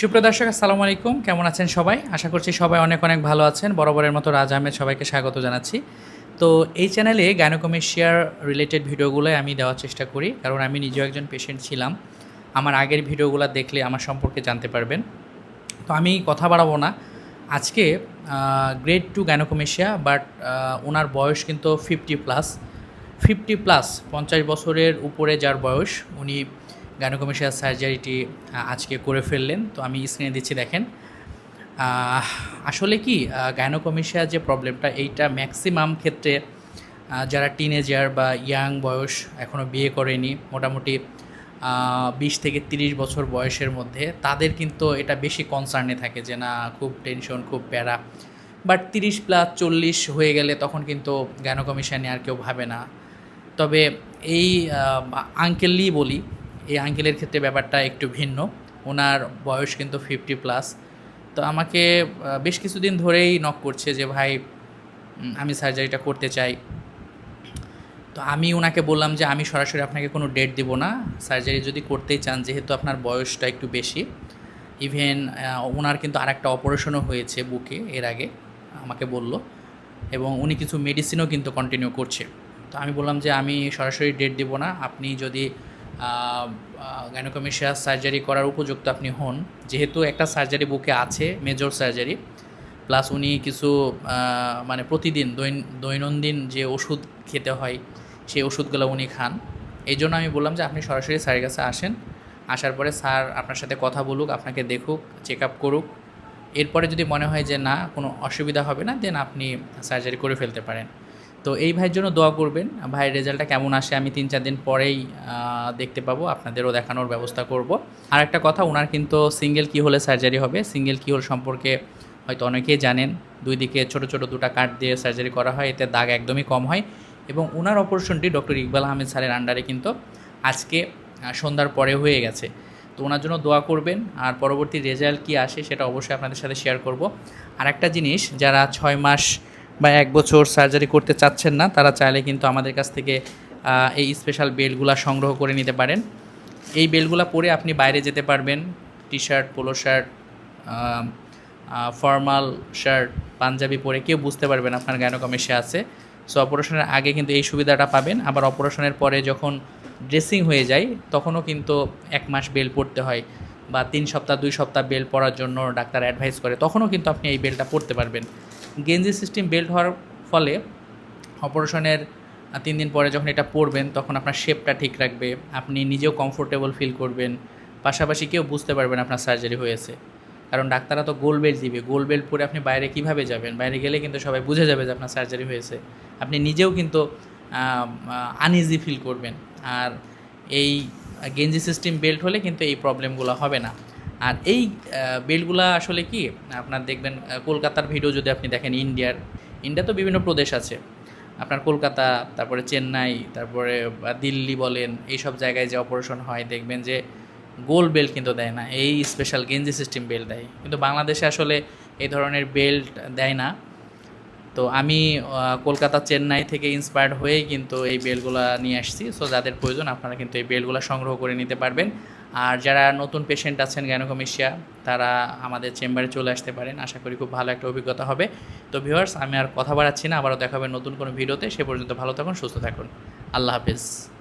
সুপ্রিয় দর্শক, আসসালামু আলাইকুম। কেমন আছেন সবাই? আশা করছি সবাই অনেক অনেক ভালো আছেন। বরাবরের মতো রাজ আহমেদ সবাইকে স্বাগত জানাচ্ছি। তো এই চ্যানেলে গাইনোকমেশিয়ার রিলেটেড ভিডিওগুলো আমি দেওয়ার চেষ্টা করি, কারণ আমি নিজেও একজন পেশেন্ট ছিলাম। আমার আগের ভিডিওগুলো দেখলে আমার সম্পর্কে জানতে পারবেন। তো আমি কথা বাড়াবো না। আজকে গ্রেড টু গাইনোকমেশিয়া বাট ওনার বয়স কিন্তু ফিফটি প্লাস ফিফটি প্লাস পঞ্চাশ বছরের উপরে যার বয়স, উনি গাইনোকমেশিয়া সার্জারিটি আজকে করে ফেললেন। তো আমি স্ক্রিনে দিচ্ছি, দেখেন। আসলে কি গাইনোকমেশিয়া যে প্রবলেমটা এইটা ম্যাক্সিমাম ক্ষেত্রে যারা টিনেজার বা ইয়াং বয়স এখনও বিয়ে করেনি, মোটামুটি বিশ থেকে তিরিশ বছর বয়সের মধ্যে, তাদের কিন্তু এটা বেশি কনসার্নে থাকে যে, না, খুব টেনশন খুব প্যারা। বাট তিরিশ প্লাস চল্লিশ হয়ে গেলে তখন কিন্তু গাইনোকমেশিয়া নিয়ে আর কেউ ভাবে না। তবে এই আঙ্কেলই বলি এই আঙ্কেলের ক্ষেত্রে ব্যাপারটা একটু ভিন্ন। ওনার বয়স কিন্তু ফিফটি প্লাস তো আমাকে বেশ কিছুদিন ধরেই নক করছে যে, ভাই আমি সার্জারিটা করতে চাই। তো আমি ওনাকে বললাম যে, আমি সরাসরি আপনাকে কোনো ডেট দিব না। সার্জারি যদি করতেই চান, যেহেতু আপনার বয়সটা একটু বেশি। ইভেন ওনার কিন্তু আরেকটা অপারেশনও হয়েছে বুকে এর আগে, আমাকে বলল। এবং উনি কিছু মেডিসিনও কিন্তু কন্টিনিউ করছে। তো আমি বললাম যে, আমি সরাসরি ডেট দিব না। আপনি যদি গাইনোকমেশিয়া সার্জারি করার উপযুক্ত আপনি হন। যেহেতু একটা সার্জারি বুকে আছে মেজর সার্জারি প্লাস উনি কিছু মানে প্রতিদিন দৈনন্দিন যে ওষুধ খেতে হয়, সেই ওষুধগুলো উনি খান। এই জন্য আমি বললাম যে আপনি সরাসরি স্যারের কাছে আসেন। আসার পরে স্যার আপনার সাথে কথা বলুক, আপনাকে দেখুক চেক আপ করুক। এরপরে যদি মনে হয় যে না, কোনো অসুবিধা হবে না দেন আপনি সার্জারি করে ফেলতে পারেন। তো এই ভাইয়ের জন্য দোয়া করবেন। ভাইয়ের রেজাল্টটা কেমন আসে আমি তিন চার দিন পরেই দেখতে পাবো। আপনাদেরও দেখানোর ব্যবস্থা করব। আর একটা কথা ওনার কিন্তু সিঙ্গেল কি হলে সার্জারি হবে? সিঙ্গেল কি হল সম্পর্কে হয়তো অনেকেই জানেন। দুই দিকে ছোট ছোট দুটো কাট দিয়ে সার্জারি করা হয়, এতে দাগ একদমই কম হয়। এবং ওনার অপারেশনটি ডক্টর ইকবাল আহমেদ স্যারের আন্ডারে কিন্তু আজকে সন্ধ্যার পরে হয়ে গেছে। তো ওনার জন্য দোয়া করবেন। আর পরবর্তী রেজাল্ট কি আসে সেটা অবশ্যই আপনাদের সাথে শেয়ার করব। আর একটা জিনিস, যারা ছয় মাস বা এক বছর সার্জারি করতে চাচ্ছেন না, তারা চাইলে কিন্তু আমাদের কাছ থেকে এই স্পেশাল বেল্টগুলো সংগ্রহ করে নিতে পারেন। এই বেল্টগুলো পরে আপনি বাইরে যেতে পারবেন T shirt polo shirt formal shirt panjabi পরে, কেউ বুঝতে পারবেন আপনার গাইনোকমেশিয়া আছে। সো অপারেশনের আগে কিন্তু এই সুবিধাটা পাবেন, আবার অপারেশনের পরে যখন ড্রেসিং হয়ে যায়, তখনও কিন্তু এক মাস বেল পড়তে হয় বা তিন সপ্তাহ, দুই সপ্তাহ বেল পড়ার জন্য ডাক্তার অ্যাডভাইস করে, তখনও কিন্তু আপনি এই বেলটা পড়তে পারবেন। গেঞ্জি সিস্টেম বেল্ট হওয়ার ফলে অপারেশনের তিন দিন পরে যখন এটা পরবেন, তখন আপনার শেপটা ঠিক রাখবে, আপনি নিজেও কমফোর্টেবল ফিল করবেন, পাশাপাশি কেউ বুঝতে পারবেন আপনার সার্জারি হয়েছে। কারণ ডাক্তাররা তো গোল বেল্ট দিবে গোল বেল্ট পরে আপনি বাইরে কীভাবে যাবেন? বাইরে গেলে কিন্তু সবাই বুঝে যাবে যে আপনার সার্জারি হয়েছে। আপনি নিজেও কিন্তু আনইজি ফিল করবেন। আর এই গেঞ্জি সিস্টেম বেল্ট হলে কিন্তু এই প্রবলেমগুলো হবে না। আর এই বেল্টগুলো আসলে কি, আপনার দেখবেন কলকাতার ভিডিও যদি আপনি দেখেন, ইন্ডিয়ার ইন্ডিয়া তো বিভিন্ন প্রদেশ আছে। আপনার কলকাতা, তারপরে চেন্নাই, তারপরে দিল্লি বলেন এই সব জায়গায় যে অপারেশন হয়, দেখবেন যে গোল বেল্ট কিন্তু দেয় না। এই স্পেশাল গেঞ্জি সিস্টেম বেল্ট দেয়। কিন্তু বাংলাদেশে আসলে এই ধরনের বেল্ট দেয় না। তো আমি কলকাতা, চেন্নাই থেকে ইন্সপায়ার্ড হয়েই কিন্তু এই বেলগুলো নিয়ে আসছি। সো যাদের প্রয়োজন, আপনারা কিন্তু এই বেলগুলো সংগ্রহ করে নিতে পারবেন। আর যারা নতুন পেশেন্ট আছেন গ্যানোকমিশিয়া তারা আমাদের চেম্বারে চলে আসতে পারেন। আশা করি খুব ভালো একটা অভিজ্ঞতা হবে। তো ভিউয়ার্স আমি আর কথা বাড়াচ্ছি না। আবারও দেখাবেন নতুন কোনো ভিডিওতে সে পর্যন্ত ভালো থাকুন, সুস্থ থাকুন। আল্লাহ হাফিজ।